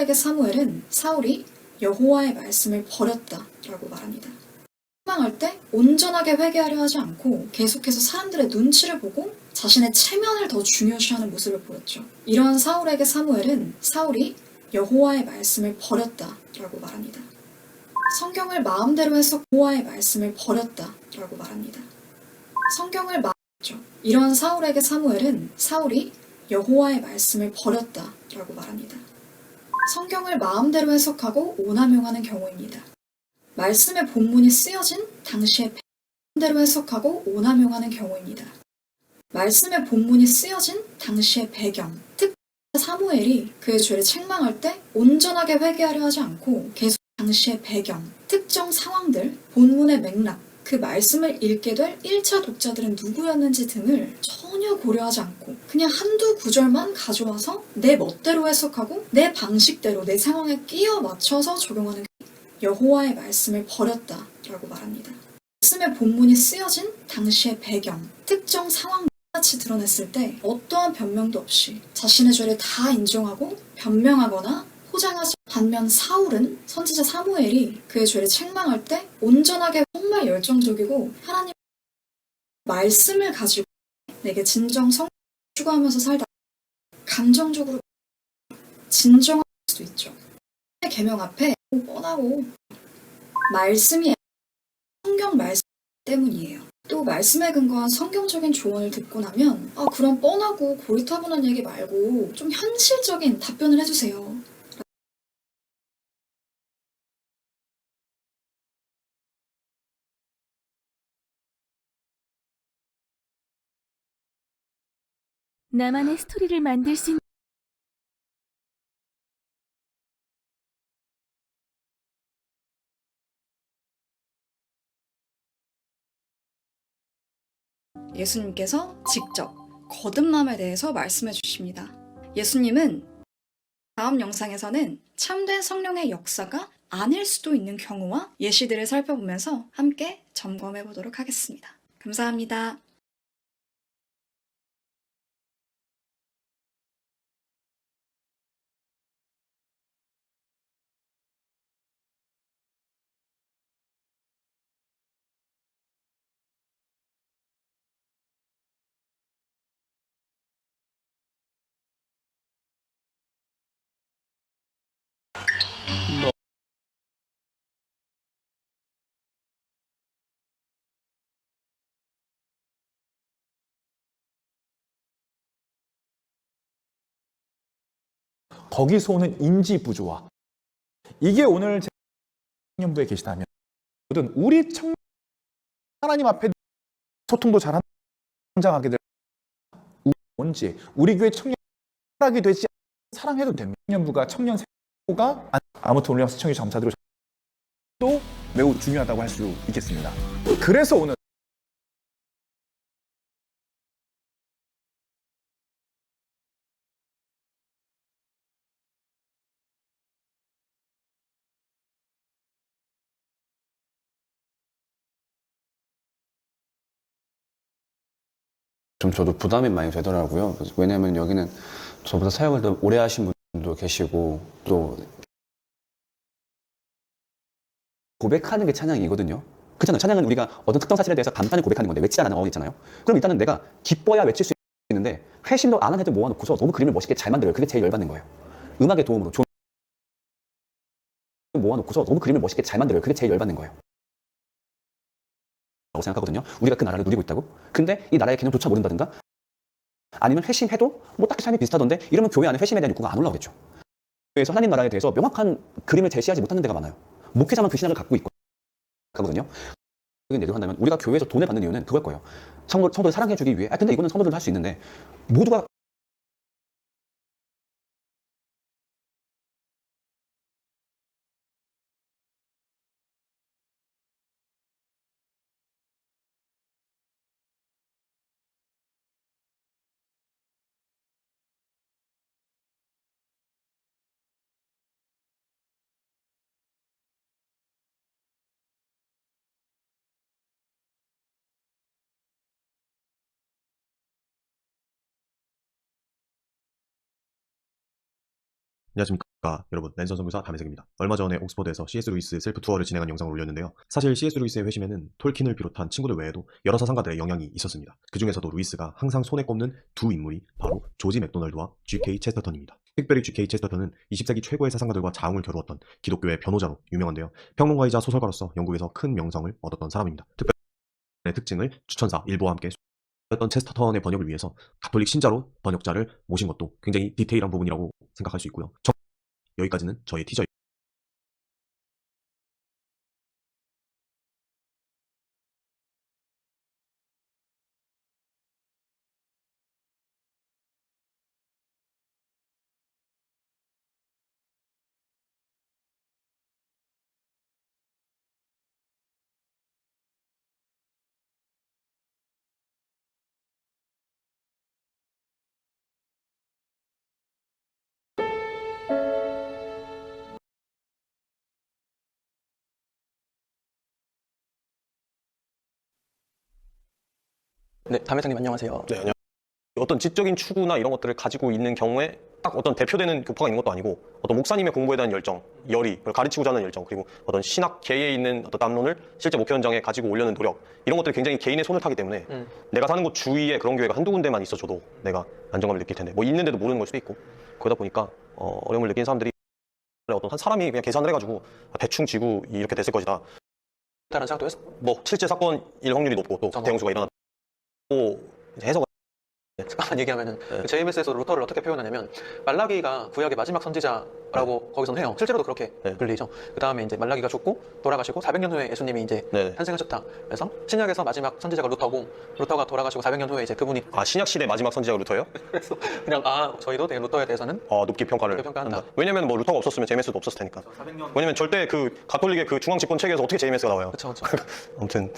에게 사무엘은 사울이 여호와의 말씀을 버렸다라고 말합니다. 실망할 때 온전하게 회개하려 하지 않고 계속해서 사람들의 눈치를 보고 자신의 체면을 더 중요시하는 모습을 보였죠. 이러한 사울에게 사무엘은 사울이 여호와의 말씀을 버렸다라고 말합니다. 성경을 마음대로 해석 여호와의 말씀을 버렸다라고 말합니다. 성경을 마음죠. 이러한 사울에게 사무엘은 사울이 여호와의 말씀을 버렸다라고 말합니다. 성경을 마음대로 해석하고 오남용하는 경우입니다. 말씀의 본문이 쓰여진 당시의 배경대로 해석하고 오남용하는 경우입니다. 말씀의 본문이 쓰여진 당시의 배경, 특히 사무엘이 그의 죄를 책망할 때 온전하게 회개하려 하지 않고 계속 당시의 배경, 특정 상황들, 본문의 맥락, 그 말씀을 읽게 될 1차 독자들은 누구였는지 등을 전혀 고려하지 않고 그냥 한두 구절만 가져와서 내 멋대로 해석하고 내 방식대로 내 상황에 끼워 맞춰서 적용하는 여호와의 말씀을 버렸다라고 말합니다. 말씀의 본문이 쓰여진 당시의 배경, 특정 상황 같이 드러냈을 때 어떠한 변명도 없이 자신의 죄를 다 인정하고 변명하거나 포장하지 반면 사울은 선지자 사무엘이 그의 죄를 책망할 때 온전하게 정말 열정적이고 하나님 말씀을 가지고 내게 진정 성 추구하면서 살다 감정적으로 진정할 수도 있죠. 계명 앞에 뻔하고 말씀이 성경 말씀 때문이에요. 또 말씀에 근거한 성경적인 조언을 듣고 나면 아 그런 뻔하고 고리타분한 얘기 말고 좀 현실적인 답변을 해주세요. 나만의 스토리를 만들 수 있는 예수님께서 직접 거듭남에 대해서 말씀해 주십니다. 예수님은 다음 영상에서는 참된 성령의 역사가 아닐 수도 있는 경우와 예시들을 살펴보면서 함께 점검해 보도록 하겠습니다. 감사합니다. 거기서 오는 인지 부조화. 이게 오늘 청년부에 계시다면 모든 우리 청 하나님 앞에 소통도 잘한 성장하게 될 뭔지 우리 교회 청년 하게 되지 사랑해도 됩니다. 청년부가 청년 세가 아무튼 시청해 주셔서 감사드리고 또 매우 중요하다고 할 수 있겠습니다. 그래서 오늘 좀 저도 부담이 많이 되더라고요. 왜냐면 여기는 저보다 사역을 더 오래 하신 분도 계시고 또 고백하는 게 찬양이거든요. 그렇잖아요. 찬양은 우리가 어떤 특정 사실에 대해서 간단히 고백하는 건데 외치지 않는 어원이 있잖아요. 그럼 일단은 내가 기뻐야 외칠 수 있는데 회심도 안 한 애들 모아놓고서 너무 그림을 멋있게 잘 만들어요. 그게 제일 열받는 거예요. 음악의 도움으로 조... 모아놓고서 너무 그림을 멋있게 잘 만들어요. 그게 제일 열받는 거예요. 라고 생각하거든요. 우리가 그 나라를 누리고 있다고. 근데 이 나라의 개념조차 모른다든가 아니면 회심해도 뭐 딱히 삶이 비슷하던데 이러면 교회 안에 회심에 대한 욕구가 안 올라오겠죠. 그래서 하나님 나라에 대해서 명확한 그림을 제시하지 못하는 데가 많아요. 목회자만 그 신학을 갖고 있고 가거든요. 얘기를 한다면 우리가 교회에서 돈을 받는 이유는 그걸 거예요. 성도, 성도를 사랑해주기 위해. 아 근데 이거는 성도들도 할 수 있는데 모두가 안녕하십니까. 가 여러분 랜선 선교사 담혜석입니다. 얼마 전에 옥스퍼드에서 C.S. 루이스 셀프 투어를 진행한 영상을 올렸는데요. 사실 C.S. 루이스의 회심에는 톨킨을 비롯한 친구들 외에도 여러 사상가들의 영향이 있었습니다. 그 중에서도 루이스가 항상 손에 꼽는 두 인물이 바로 조지 맥도널드와 G.K. 체스터턴입니다. 특별히 G.K. 체스터턴은 20세기 최고의 사상가들과 자웅을 겨루었던 기독교의 변호자로 유명한데요. 평론가이자 소설가로서 영국에서 큰 명성을 얻었던 사람입니다. 특별히 특징을 추천사 일부와 함께 였던 체스터턴의 번역을 위해서 가톨릭 신자로 번역자를 모신 것도 굉장히 디테일한 부분이라고 생각할 수 있고요. 정- 여기까지는 저의 티저. 네, 담 회장님 안녕하세요. 네, 안녕. 어떤 지적인 추구나 이런 것들을 가지고 있는 경우에 딱 어떤 대표되는 교파가 있는 것도 아니고 어떤 목사님의 공부에 대한 열정, 열의, 그걸 가르치고자 하는 열정, 그리고 어떤 신학계에 있는 어떤 담론을 실제 목회 현장에 가지고 오려는 노력 이런 것들이 굉장히 개인의 손을 타기 때문에 음. 내가 사는 곳 주위에 그런 교회가 한두 군데만 있어줘도 내가 안정감을 느낄 텐데 뭐 있는데도 모르는 걸 수도 있고 그러다 보니까 어, 어려움을 느끼는 사람들이 어떤 한 사람이 그냥 계산을 해가지고 아, 대충 지구 이렇게 됐을 것이다. 다른 생각도 했어. 뭐 실제 사건일 확률이 높고 또 정확. 대형수가 일어났고 이제 해석을 잠깐만 얘기하면은 네. JMS에서 루터를 어떻게 표현하냐면 말라기가 구약의 마지막 선지자라고 거기서는 해요. 실제로도 그렇게 네. 불리죠. 그 다음에 이제 말라기가 죽고 돌아가시고 400년 후에 예수님이 이제 네. 탄생하셨다. 그래서 신약에서 마지막 선지자가 루터고 루터가 돌아가시고 400년 후에 이제 그분이 아 신약 시대 마지막 선지자가 루터예요? 그래서 그냥 아 저희도 되게 루터에 대해서는 어, 높게 평가를 높게 평가한다. 한다. 왜냐면 뭐 루터가 없었으면 제임스도 없었을 테니까. 왜냐면 절대 그 가톨릭의 그 중앙 집권 체계에서 어떻게 제임스가 나와요? 그렇죠. 아무튼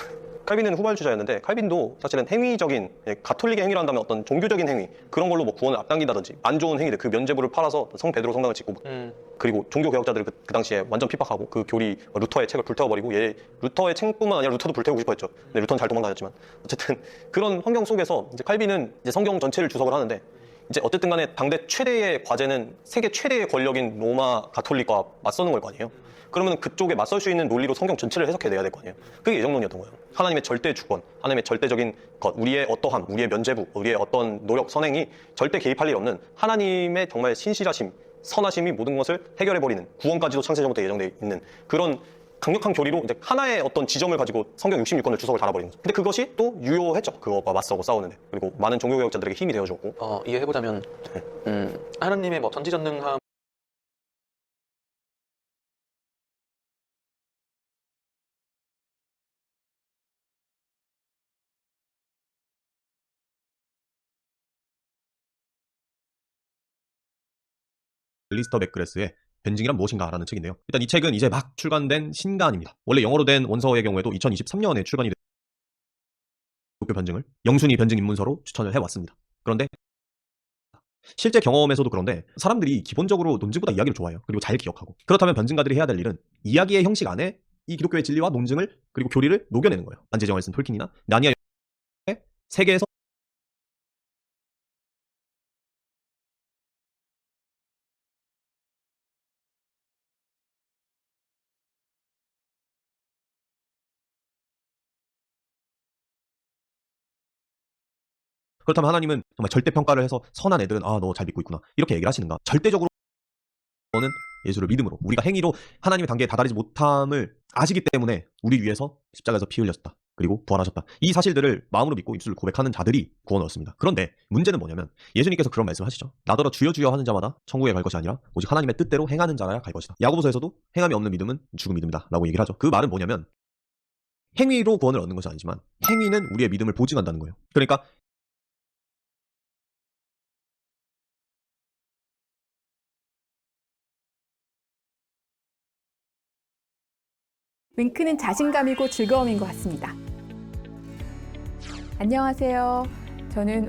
칼빈은 후발 주자였는데 칼빈도 사실은 행위적인 예, 가톨릭의 행위를 한다면 어떤 종교적인 행위 그런 걸로 뭐 구원을 앞당긴다든지 안 좋은 행위들 그 면죄부를 팔아서 성 베드로 성당을 짓고 음, 그리고 종교 개혁자들을 그, 그 당시에 완전 핍박하고 그 교리 루터의 책을 불태워버리고 얘 루터의 책뿐만 아니라 루터도 불태우고 싶어했죠. 근데 루터는 잘 도망다녔지만 어쨌든 그런 환경 속에서 이제 칼빈은 이제 성경 전체를 주석을 하는데 이제 어쨌든 간에 당대 최대의 과제는 세계 최대의 권력인 로마 가톨릭과 맞서는 걸 거 아니에요. 그러면 그쪽에 맞설 수 있는 논리로 성경 전체를 해석해 내야 될 거 아니에요. 그게 예정론이었던 거예요. 하나님의 절대 주권, 하나님의 절대적인 것, 우리의 어떠함, 우리의 면죄부, 우리의 어떤 노력, 선행이 절대 개입할 일 없는 하나님의 정말 신실하심, 선하심이 모든 것을 해결해 버리는 구원까지도 창세전부터 예정돼 있는 그런 강력한 교리로 이제 하나의 어떤 지점을 가지고 성경 66권을 주석을 달아버리는 거죠. 근데 그것이 또 유효했죠. 그거와 맞서고 싸우는데. 그리고 많은 종교개혁자들에게 힘이 되어줬고. 어, 이해해보자면 음, 하나님의 뭐 전지전능함 리스터 맥그레스의 벤징이란 무엇인가라는 책인데요. 일단 이 책은 이제 막 출간된 신간입니다. 원래 영어로 된 원서의 경우에도 2023년에 출간이 된 도쿄 변증을 영순위 변증 입문서로 추천을 해왔습니다. 그런데 실제 경험에서도 그런데 사람들이 기본적으로 논증보다 이야기를 좋아해요. 그리고 잘 기억하고. 그렇다면 변증가들이 해야 될 일은 이야기의 형식 안에 이 기독교의 진리와 논증을 그리고 교리를 녹여내는 거예요. 안재정을 쓴 톨킨이나 나니아 세계에서 그렇다면 하나님은 정말 절대 평가를 해서 선한 애들은 아 너 잘 믿고 있구나 이렇게 얘기를 하시는가? 절대적으로 는 예수를 믿음으로 우리가 행위로 하나님의 단계에 다다르지 못함을 아시기 때문에 우리 위해서 십자가에서 피 흘렸다. 그리고 부활하셨다. 이 사실들을 마음으로 믿고 입술로 고백하는 자들이 구원을 얻습니다. 그런데 문제는 뭐냐면 예수님께서 그런 말씀을 하시죠. 나더러 주여 주여 하는 자마다 천국에 갈 것이 아니라 오직 하나님의 뜻대로 행하는 자라야 갈 것이다. 야고보서에서도 행함이 없는 믿음은 죽은 믿음이다 라고 얘기를 하죠. 그 말은 뭐냐면 행위로 구원을 얻는 것이 아니지만 행위는 우리의 믿음을 보증한다는 거예요. 그러니까 윙크는 자신감이고 즐거움인 것 같습니다. 안녕하세요. 저는